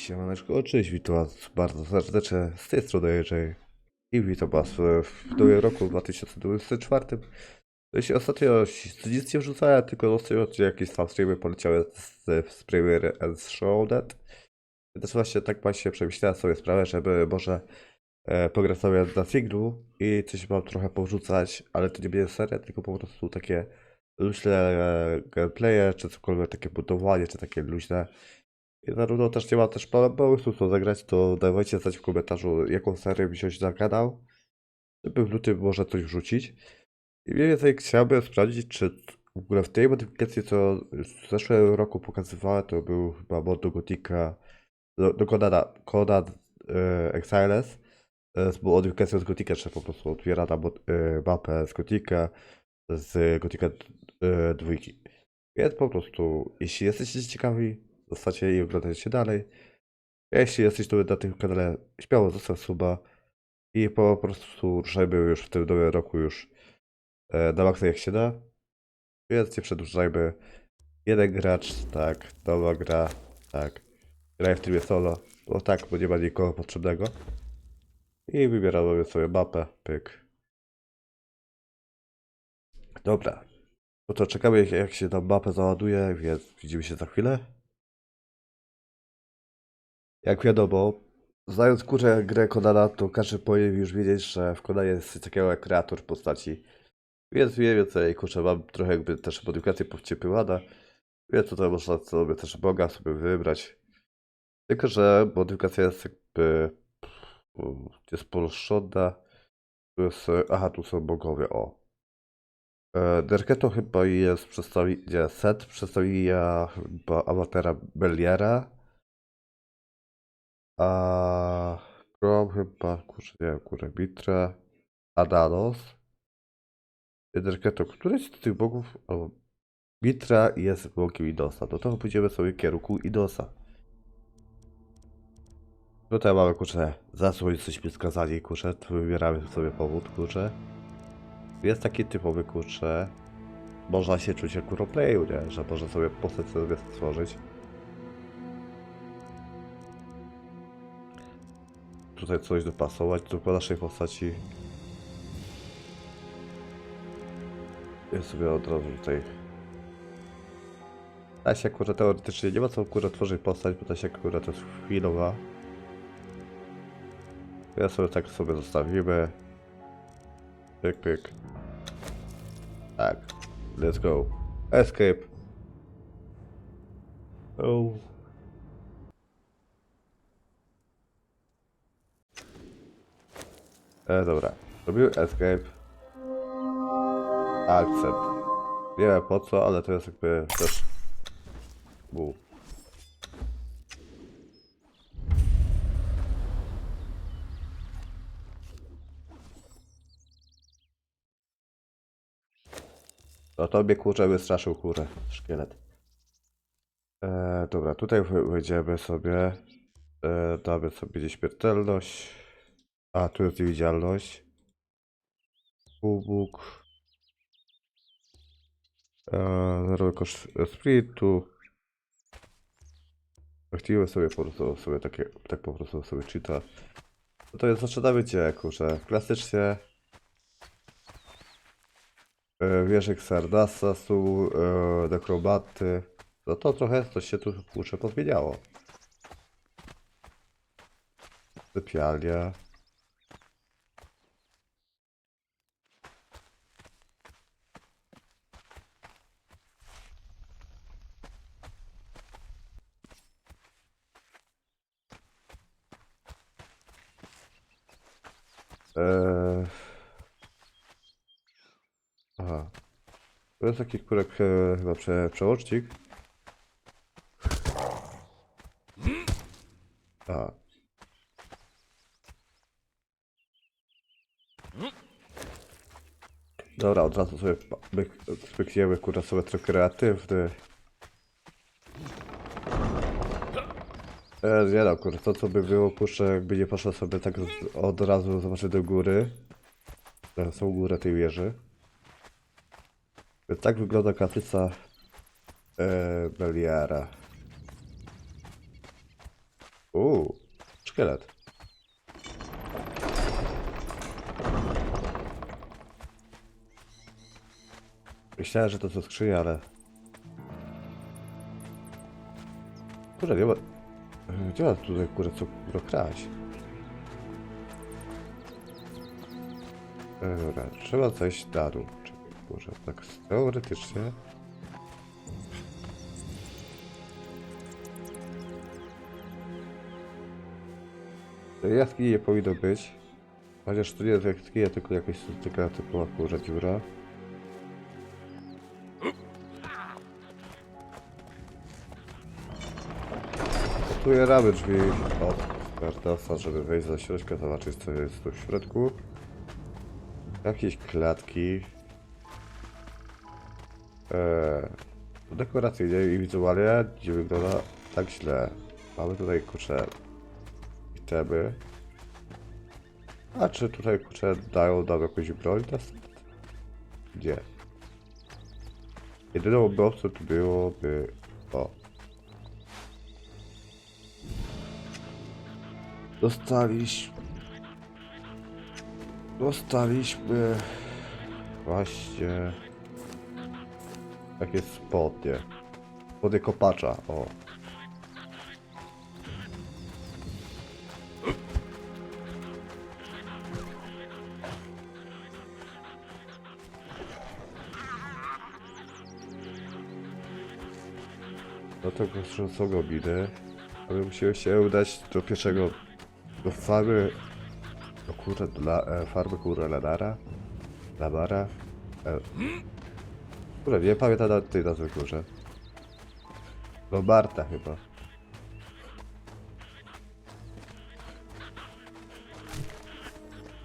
Siemaneczko, cześć, witam was bardzo serdecznie z tej strony i witam was w nowym roku 2024. Jeśli ostatnio nic nie wrzucałem, tylko ostatnio jakieś tam streamy poleciały z, z Premier and Shrouded. Więc właśnie tak właśnie przemyślałem sobie sprawę, żeby może e, pograć sobie na singlu i coś mam trochę powrzucać, ale to nie będzie seria, tylko po prostu takie luźne e, gameplaye, czy cokolwiek takie budowanie, czy takie luźne i zarówno też nie ma też pomysłu co zagrać, to dawajcie znać w komentarzu, jaką serię wziąć na kanał, żeby w lutym może coś wrzucić. I mniej więcej chciałbym sprawdzić, czy w ogóle w tej modyfikacji, co w zeszłym roku pokazywałem, to był chyba mod do Gotika, do, do Conad e, Exiles, e, z modyfikacją z Gotika, że po prostu otwiera na mod, e, mapę z Gotika, z Gotika e, dwójki. Więc po prostu, jeśli jesteście ciekawi, zostacie i oglądajcie dalej. Jeśli jesteś nowy na tym kanale, śmiało zostaw suba i po prostu ruszajmy już w tym nowym roku już e, na maksa jak się da. Więc nie przedłużajmy. Jeden gracz, tak, nowa gra, tak. Graj w trybie solo, bo tak, bo nie ma nikogo potrzebnego. I wybieramy sobie mapę, pyk. Dobra. No to czekamy jak- się tam mapę załaduje, więc widzimy się za chwilę. Jak wiadomo, znając kurę grę Konana, to każdy powinien już wiedzieć, że w Konanie jest coś takiego jak kreator postaci. Więc mniej więcej, kurczę, mam trochę jakby też modyfikację powciepywana. Więc tutaj można sobie też Boga sobie wybrać. Tylko, że modyfikacja jest jakby... jest polszona. Tu jest... Aha, tu są bogowie, o. E, Derketo chyba jest przedstawi... Nie, set przedstawia chyba amatera Beliera. A Grom chyba, kurczę, nie wiem, kurę, Mitra, Adanos, Derketo, któryś z tych bogów, o, Mitra jest bogiem Idosa, no to pójdziemy sobie w kierunku Idosa. Tutaj mamy, kurczę, zasłoń cośmy skazali, kurczę, tu wybieramy sobie powód, kurczę. Jest taki typowy, kurczę, można się czuć jak roleplayu, nie, że można sobie postać sobie stworzyć. Tutaj coś dopasować do naszej postaci. Ja sobie od razu tutaj. Ta się akurat teoretycznie nie ma co akurat tworzyć postać, bo ta się akurat jest chwilowa. Ja sobie tak sobie zostawimy. Pyk, pyk. Tak. Let's go. Escape. Oh. E, dobra. Robił escape. Accept. Nie wiem po co, ale to jest jakby też... Bu. No to mnie kurczę wystraszył kurę, szkielet. E, dobra, tutaj wejdziemy sobie. E, damy sobie nieśmiertelność. A, tu jest niewidzialność. Kubuk. Eee, zero koszt sprintu. Aktywujemy sobie po prostu sobie takie, tak po prostu sobie czyta. No to jest zaczynamy cię, kurczę. Klasycznie. E, wieżyk Sardasa, su, e, nekrobaty. No to trochę coś się tu kurczę pozmieniało. Sypialia. Eee... Aha. To jest taki kurek e, chyba prze, przełącznik. A. Dobra, od razu sobie spykniemy kurwa sobie trochę kreatywny. E, nie no, kurwa, to co by było, kurczę, jakby nie poszło sobie tak od razu zobaczyć do góry. E, Są górę tej wieży. Więc tak wygląda kaplica e, Beliara. Uuu, szkielet. Myślałem, że to co skrzynia, ale... Kurde, nie ma... Nie ma tutaj kurde co. E, Dobra, trzeba dół. Czekaj, Może tak teoretycznie... Tej jaskini nie powinno być. Chociaż to nie jest jaskinia, tylko jakaś taka typowa kurza dziura. Otwieramy drzwi od Vertasa, żeby wejść do środka, zobaczyć co jest tu w środku. Jakieś klatki. Eee, dekoracyjnie i wizualnie nie wygląda tak źle. Mamy tutaj kurczę itemy. A czy tutaj kurczę dają nam jakąś broń? To jest... Nie. Jedyną mocą tu byłoby... O. Dostaliśmy... Dostaliśmy... Właśnie... Takie spodnie. Spodnie kopacza, o. Do tego że są gobliny. Ale musimy się udać do pierwszego... Do farmy... Do kurde... Dla, e, farmy kurde Ladara? Labara? E, kurde, nie pamiętam tej nazwy kurze. Lobarta chyba.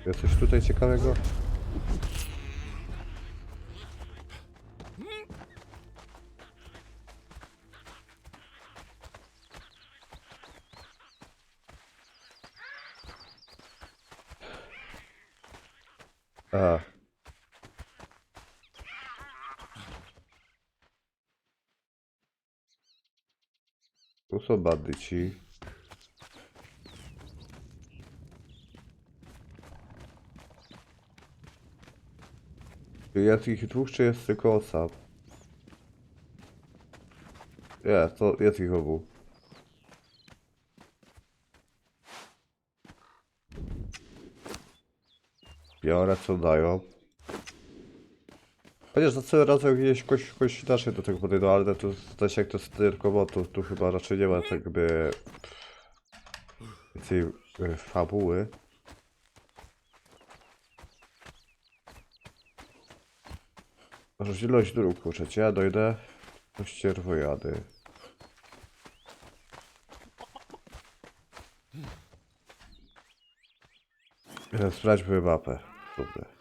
Jest coś tutaj ciekawego? A. Są bandyci. Jest ich dwóch, czy jest tylko osab? To jest ich obu. Biorę co dają. Chociaż za cały raz jak gdzieś kogoś, kogoś inaczej do tego podejdą, ale to też jak to tylko bo to tu chyba raczej nie ma tak jakby więcej e, fabuły. Rozdzielność dróg, kurczę, ja dojdę do ścierwojady. E, Sprawdźmy mapę. Super.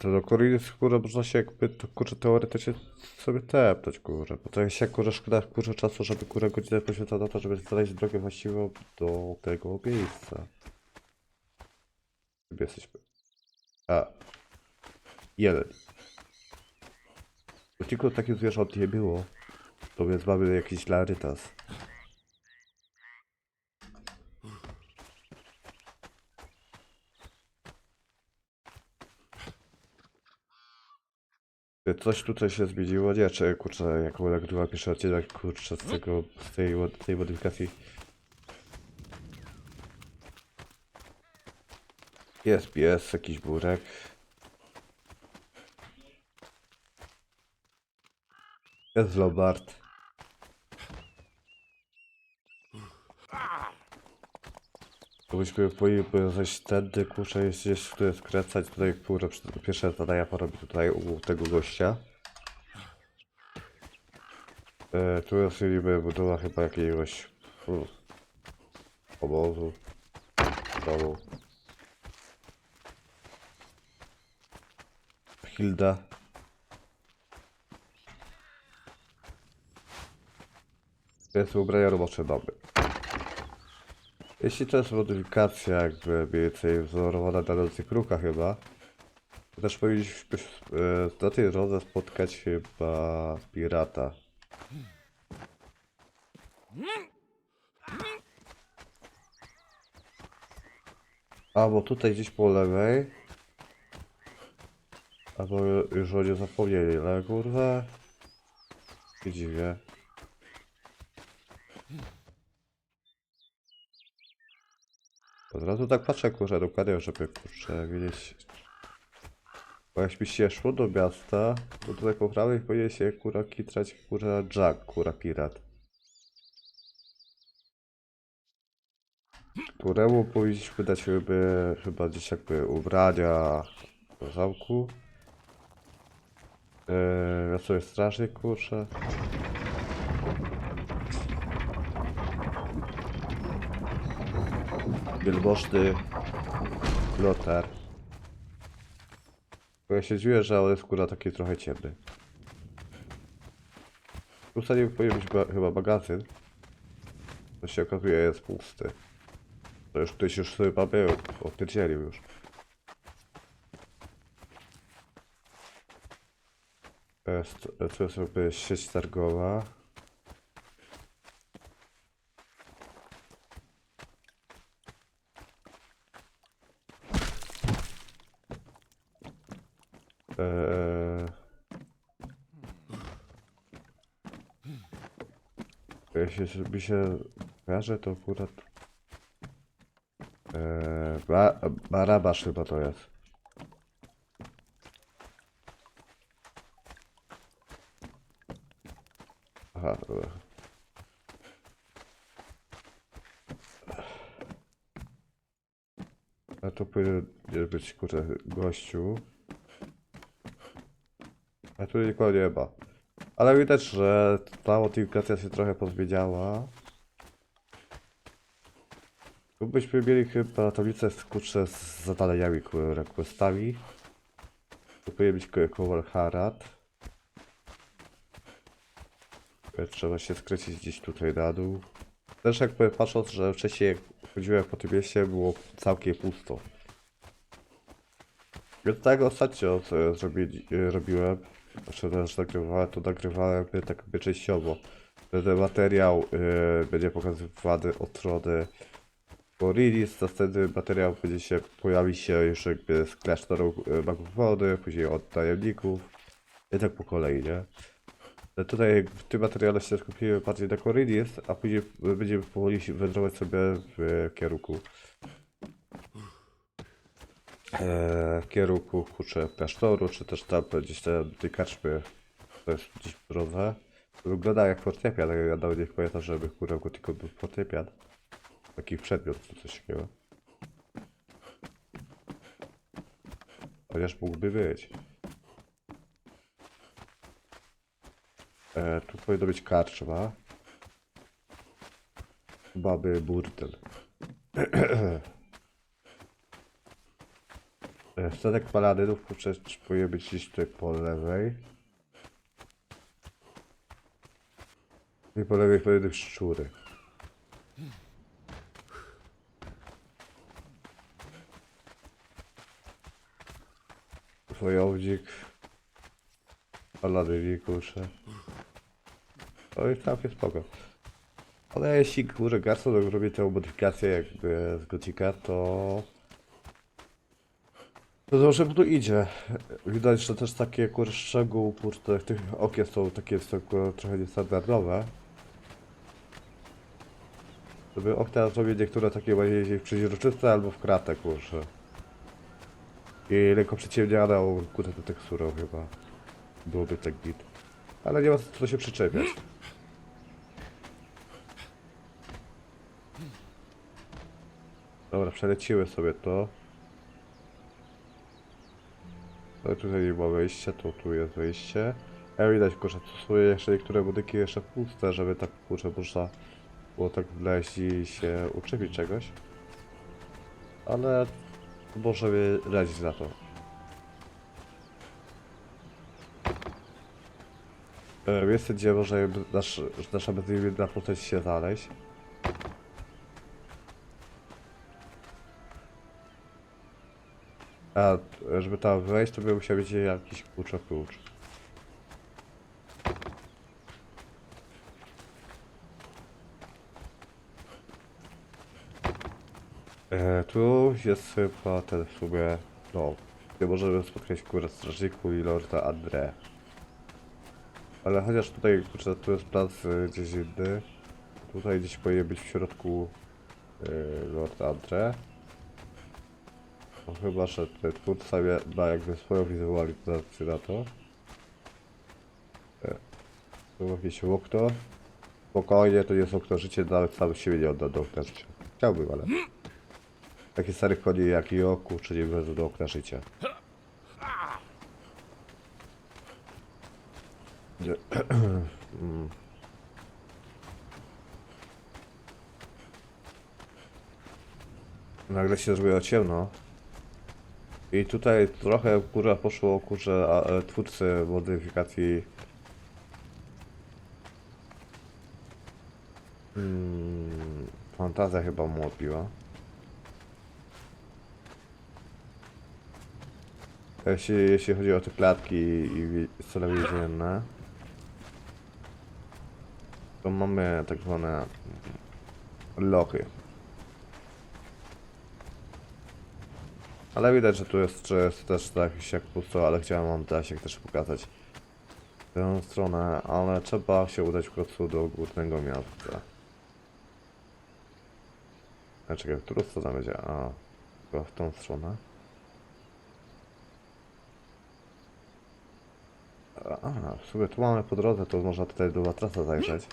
To do Koriny kurwa można się jakby to kurczę teoretycznie sobie tepnąć kurczę. Bo to jest się kurczę szkoda kurczę czasu, żeby kurczę godzinę poświęcać na to, żeby znaleźć drogę właściwą do tego miejsca. Gdzie jesteśmy? A. Jeden. Tylko takich zwierząt nie było. To więc mamy jakiś larytas. Coś tutaj się zmieniło, nie? Czy kurczę, jak nagrywa pierwszy odcinek, kurczę, z tego, z tej, tej modyfikacji. Jest pies, jakiś burek. Jest Lombard. Byśmy powinni zejść tędy, kurczę, jest gdzieś tutaj skręcać, tutaj przy- pierwsze zadania porobić tutaj u tego gościa. E, tu jest niby budowa chyba jakiegoś hmm, obozu, domu. Hilda. Jest ubrania robocze domy. Jeśli to jest modyfikacja jakby więcej wzorowana na nocy kruka chyba, to też powinniśmy e, na tej drodze spotkać chyba pirata. Albo tutaj gdzieś po lewej. Albo już o nie zapomnieli, ale kurwa. Nie dziwię. Od razu tak patrzę kurczę dokładnie, żeby kurczę wiedzieć. Bo jak mi się szło do miasta, to tutaj po prawej powinien się kurwa kitrać kurwa Jack, kurwa pirat. Któremu powinniśmy dać chyba, chyba gdzieś jakby ubrania do zamku. Eee, ja sobie strażnik kurczę. Wielmożny Lotar. Bo ja się dziwię, że on jest kurwa taki trochę ciemny. Tu sobie powinien być ba chyba magazyn. To się okazuje jest pusty. To już ktoś już chyba był, odpierdzielił już. Jest, to jest sieć targowa. Eee... Jeśli mi się kojarzy, to akurat... Eee, ba Barabasz chyba to jest. Aha, dobra. A to powinien być kurde gościu. A tu nikogo nie ma. Ale widać, że ta modyfikacja się trochę pozmieniała. Tu byśmy mieli chyba tablicę z kurczę z zadaniami, które questami. Tu powinien być ko- Kowal Harad. Trzeba się skręcić gdzieś tutaj na dół. Też jakby patrząc, że wcześniej jak chodziłem po tym mieście było całkiem pusto. Więc tak ostatnio co e, robiłem, znaczy też nagrywałem, to nagrywałem tak jakby częściowo. Ten materiał e, będzie pokazywany od strony po release, następny materiał będzie się pojawi się już jakby z klasztoru e, magów wody, później od tajemników i tak po kolei, nie? E, Tutaj w tym materiale się skupiłem bardziej na release, a później będziemy powoli wędrować sobie w kierunku e, w kierunku kurczę klasztoru, czy też tam gdzieś te tej karczmy, to jest gdzieś w drodze. Wygląda jak fortepian, ale ja nawet nie pamiętam, żeby kurwa tylko był fortepian. Taki przedmiot czy coś takiego. Chociaż mógłby być. E, tu powinno być karczma. Baby burdel. E, Statek paladynów czy powinien być gdzieś tutaj po lewej. I po lewej powinny szczury. Wojownik. Paladyni kurczę. Jest całkiem spoko. Ale jeśli górę Garson robię tę modyfikację jakby z Gotika, to... To dobrze mu tu idzie. Widać, że też takie kur szczegół, kurde, tych okien są takie kur, trochę niestandardowe. Żeby okna zrobić niektóre takie bardziej przeźroczyste albo w kratę, kurczę. I lekko przyciemniane, o kurde, to teksturą chyba. Byłoby tak git. Ale nie ma co się przyczepiać. Dobra, przeleciły sobie to. Tutaj nie ma wejścia, to tu jest wejście. Ja widać, kurczę, tu są jeszcze niektóre budyki jeszcze puste, żeby tak, kurczę, można było tak wleźć i się uczepić czegoś. Ale możemy radzić na to. E, Miejsce, gdzie może nasz, nasza bezimienna postać się znaleźć. A, żeby tam wejść, to by musiał być jakiś klucz klucz. E, tu jest chyba ten w sumie, no, nie możemy spotkać kurę strażniku i lorda Andre. Ale chociaż tutaj kurczę, tu jest plac e, gdzieś inny. Tutaj gdzieś powinien być w środku yy, lord no, chyba, że ten twórca mia- ma jakby swoją wizualizację na to. E, Tu jakieś okno. Spokojnie, to jest okno życie, nawet sam siebie nie odda do okna życia. Chciałbym, ale... Takie stare koni jak Joku, czyli wezmą do okna życia. Nie. Nagle się zrobiło ciemno. I tutaj trochę kurwa poszło kurze e, twórcy modyfikacji mm, Fantazja chyba mu odbiła. Jeśli, jeśli chodzi o te klatki i sceny więzienne, to mamy tak zwane lochy. Ale widać, że tu jest, że jest też tak jak pusto, ale chciałem wam teraz też pokazać tę stronę, ale trzeba się udać w końcu do górnego miasta. A czekaj, w którą stronę będzie? A, chyba w tą stronę. A, w sumie tu mamy po drodze, to można tutaj do Latrasa zajrzeć.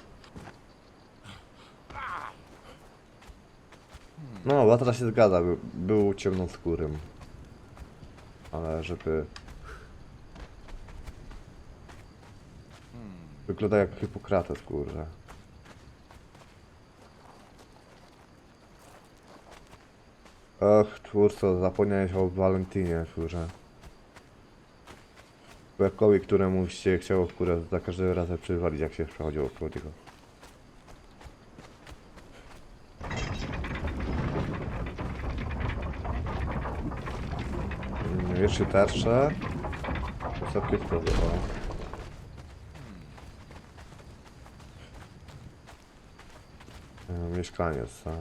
No, Latras się zgadza, by, był ciemnoskórym. Ale żeby... Wygląda jak Hipokrates, kurze. Och, twórco, zapomniałeś o Walentynie, kurze. Bekowi, któremu się chciało kurę za każdym razem przywalić, jak się przechodziło koło niego. Mm, Jeszcze tarcze. Wysokie schody, o. E, Mieszkaniec, a.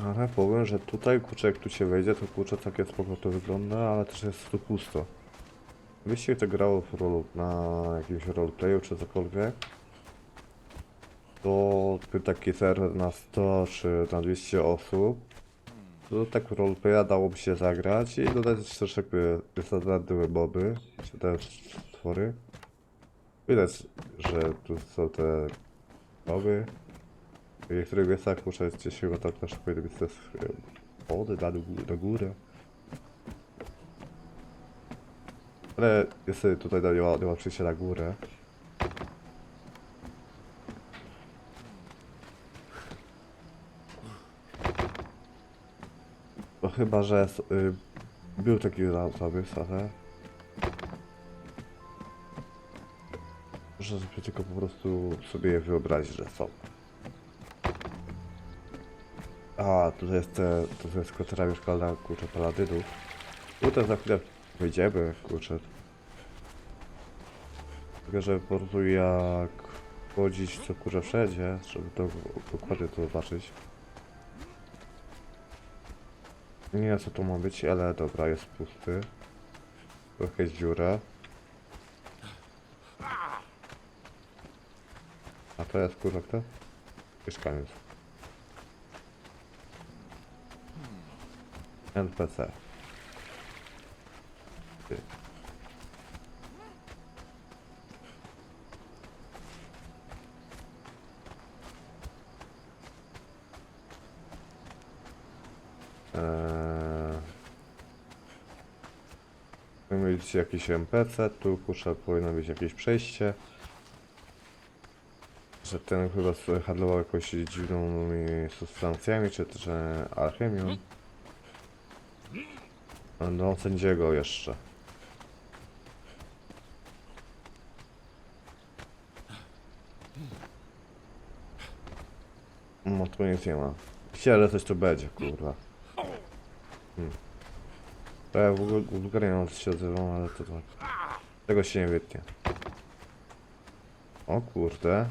Ale powiem, że tutaj, kurczę, jak tu się wejdzie, to kurczę, takie spoko to wygląda, ale też jest tu pusto. Gdybyście to grało w rolu, na jakimś roleplayu czy cokolwiek, to by taki serwer na 100 czy na 200 osób, to tak roleplaya dałoby się zagrać i dodać też jakby standardowe moby, czy też stwory. Widać, że tu są te moby. W niektórych miejscach muszę gdzieś chyba tam też powinny być też e, wody na, dół- na Ale niestety tutaj nie ma, nie ma przejścia na górę. No chyba, że y, był taki zamysł, ale... Muszę sobie tylko po prostu sobie wyobrazić, że są. A, tutaj jest, te, to jest kwatera mieszkalna, kurczę, paladynów. Tutaj za chwilę wejdziemy, kurczę. Tylko, że po prostu jak chodzić co kurczę wszędzie, żeby to dokładnie to zobaczyć. Nie wiem co to ma być, ale dobra, jest pusty. Jest dziura. A to jest kurwa kto? Mieszkaniec. NPC. Ty. Eee... Być jakiś NPC, tu kurczę powinno być jakieś przejście. Że ten chyba handlował jakąś dziwną substancjami, czy też e, alchemią. No, sędziego jeszcze. No tu nic nie ma. Chciałem, coś tu będzie, kurwa. Hmm. Ja w ogóle Bulgarią się odzywam, ale to tak. Tego się nie wytnie. O kurde.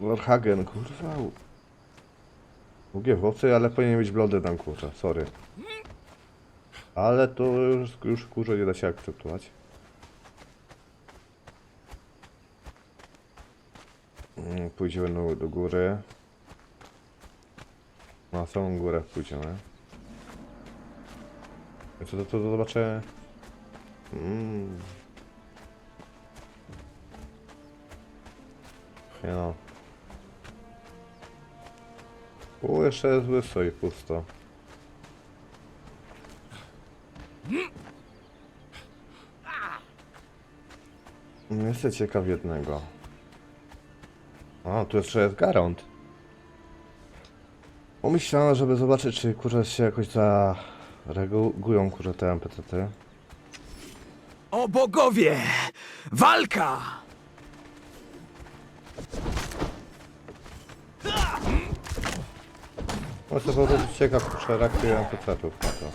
Warhagen, kurwa. Długie włosy, ale powinien być blondynem, kurczę, sorry. Ale to już, już kurczę nie da się akceptować. Mm, Pójdziemy do, do góry. Na samą górę pójdziemy. Co to, to zobaczę? Mm. Nie no. U, jeszcze jest łyso i pusto. Jestem ciekaw jednego. A, tu jeszcze jest Garant. Pomyślałem, żeby zobaczyć, czy kurze się jakoś zareagują kurze te NPC-ty. O bogowie! Walka! Jestem po prostu ciekaw, kurze reakcje NPC-ów na to.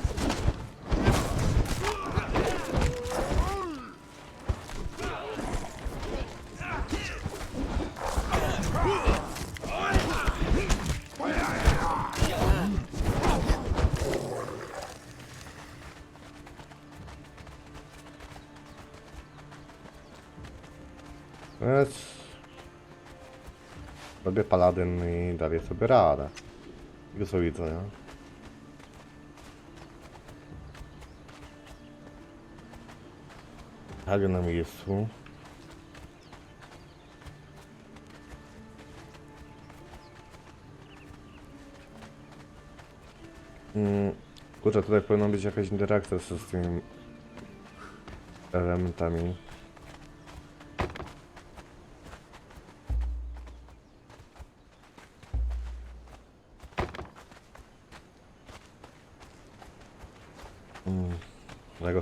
Więc robię paladyn i daję sobie radę. I co widzę, nie? Hagen na miejscu. Mm, kurczę, tutaj powinna być jakaś interakcja z tymi elementami.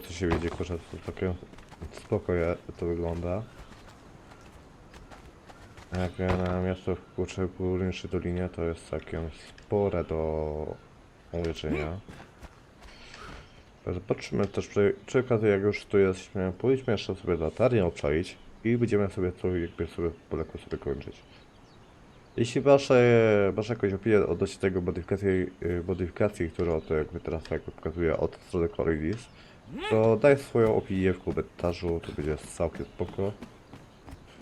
Co się widzi, kurczę, to takie spokojnie to wygląda. Jak na miasto w kurczę górniczy dolinie, to jest całkiem spore do uwieczenia. Zobaczymy też przy, przy okazji, jak już tu jesteśmy, pójdźmy jeszcze sobie latarnię obczaić i będziemy sobie to jakby sobie poleku sobie kończyć. Jeśli wasze, wasze jakąś opinie odnośnie tego modyfikacji, y, modyfikacji które oto jakby teraz jakby pokazuje od strony Corridis, to daj swoją opinię w komentarzu, to będzie całkiem spoko.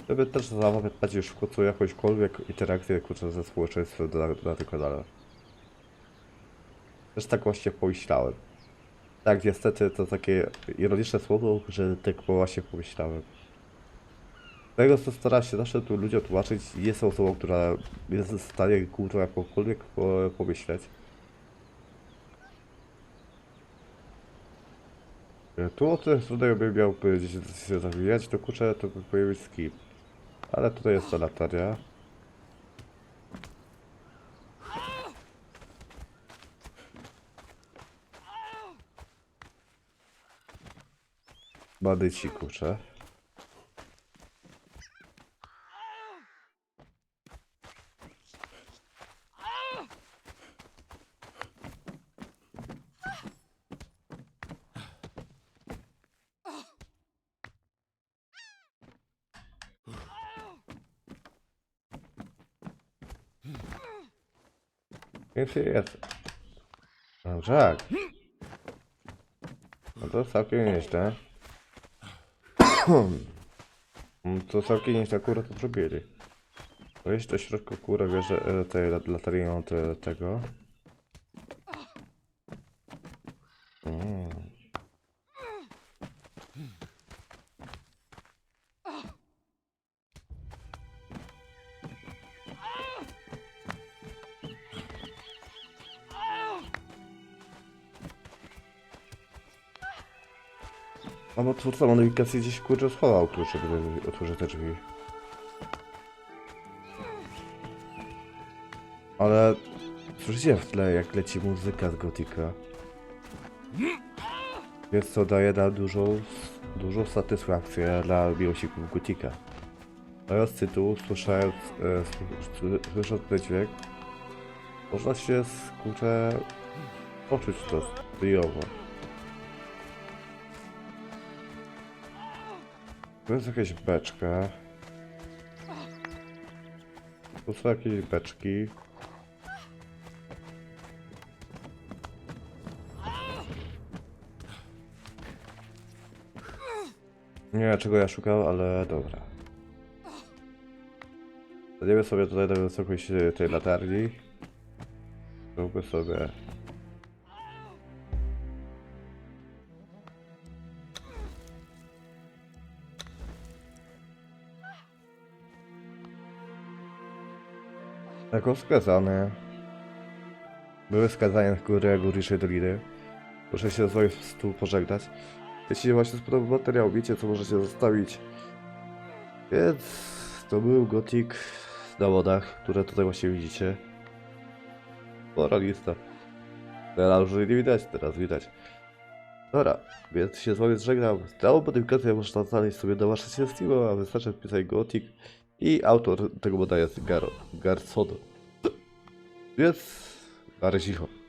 Żeby też załapać już w końcu jakąśkolwiek interakcję kurczę ze społeczeństwem na, na tym kanale. Też tak właśnie pomyślałem. Tak, niestety to takie ironiczne słowo, że tak właśnie pomyślałem. Tego co staram się zawsze tu ludziom tłumaczyć, jest osobą, która jest w stanie kurwa jakąkolwiek po- pomyśleć. E, Tu o tym tutaj bym miał że się zawijać, to kurczę to by być skip. Ale tutaj jest ta lataria. Badyci kurczę. Więc jest. No tak. No to całkiem nieźle. No to całkiem nieźle kurę to zrobili. Wejść do środka kurę wieże e, tej lat- latarnią te, tego. Twórca modyfikacji gdzieś kurczę schował klucz, żeby otworzyć te drzwi. Ale słyszycie w tle, jak leci muzyka z Gotika. Więc to daje nam dużą, dużą satysfakcję dla miłośników Gotika. Teraz z tytułu, słyszając, e, sły- sły- słysząc ten dźwięk, można się kurczę poczuć to stylowo. To jest jakaś beczka. Tu są jakieś beczki. Nie wiem czego ja szukam, ale dobra. Zajdziemy sobie tutaj na wysokość tej latarni. Zróbmy sobie... Jako skazany. Były skazani na górę Górniczej Doliny. Muszę się z tu pożegnać. Jeśli właśnie spodobał materiał, wiecie co możecie zostawić. Więc to był Gothic na wodach, które tutaj właśnie widzicie. Spora lista. Teraz już nie widać, teraz widać. Dobra, więc się z wami żegnam. Całą modyfikację można znaleźć sobie na waszym Steam, a wystarczy wpisać Gothic i autor tego moda jest Gar Garsodo. Razie cicho.